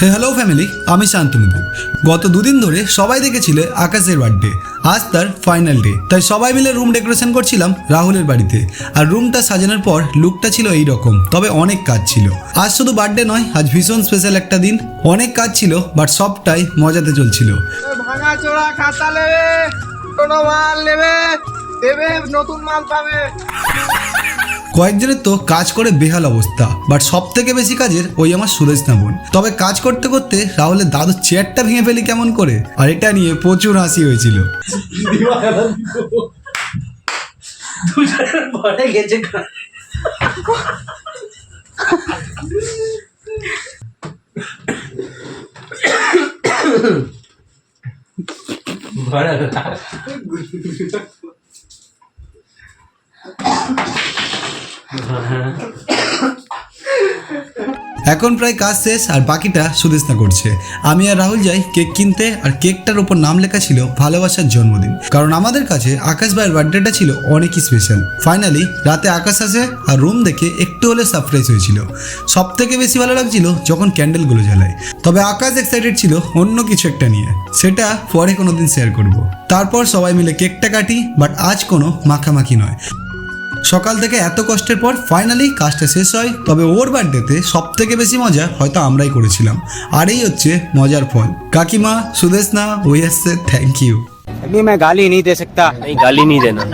Hello family আমি শান্তনু গত দুদিন ধরে সবাই দেখেছিলে আকাশের বার্থডে আজ তার ফাইনাল ডে তাই সবাই মিলে রুম ডেকোরেশন করছিলাম রাহুলের বাড়িতে। আর রুমটা সাজানোর পর লুকটা ছিল এই রকম তবে অনেক কাজ ছিল। আজ শুধু বার্থডে নয়, আজ ভীষণ স্পেশাল একটা দিন। অনেক কাজ ছিল বাট সবটাই মজাতে চলছিল। নতুন মাল পাবে। কয়েকজনের তো কাজ করে বেহাল অবস্থা বাট সব থেকে বেশি কাজের ওই আমার সুরেশ বোন। তবে কাজ করতে করতে রাহুলের দাদুর চেয়ারটা ভেঙে ফেলি কেমন করে? আর এটা নিয়ে প্রচুর হাসি হয়েছিল। গেছে এখন প্রায় কাজ শেষ আর বাকিটা সুদেশনা করছে। আমি আর রাহুল যাই কেক কিনতে আর কেকটার উপর নাম লেখা ছিল ভালোবাসার জন্মদিন। কারণ আমাদের কাছে আকাশ ভাইয়ের বার্থডেটা ছিল অনেকই স্পেশাল ফাইনালি রাতে আকাশ আসে আর রুম দেখে একটু হলে সারপ্রাইজ হয়েছিল। সব থেকে বেশি ভালো লাগছিল যখন ক্যান্ডেলগুলো জ্বালায়। তবে আকাশ এক্সাইটেড ছিল অন্য কিছু একটা নিয়ে। সেটা পরে কোনোদিন শেয়ার করব। তারপর সবাই মিলে কেকটা কাটি বাট আজ কোনো মাখামাখি নয়। সকাল থেকে এত কষ্টের পর ফাইনালি কাজটা শেষ হয়। তবে ওর বার্থডেতে সব থেকে বেশি মজা হয়তো আমরাই করেছিলাম। আর এই হচ্ছে মজার ফল। কাকিমা সুদেশনা আসছে থ্যাংক ইউ গালি নি দে সকতা গালি নি দেনা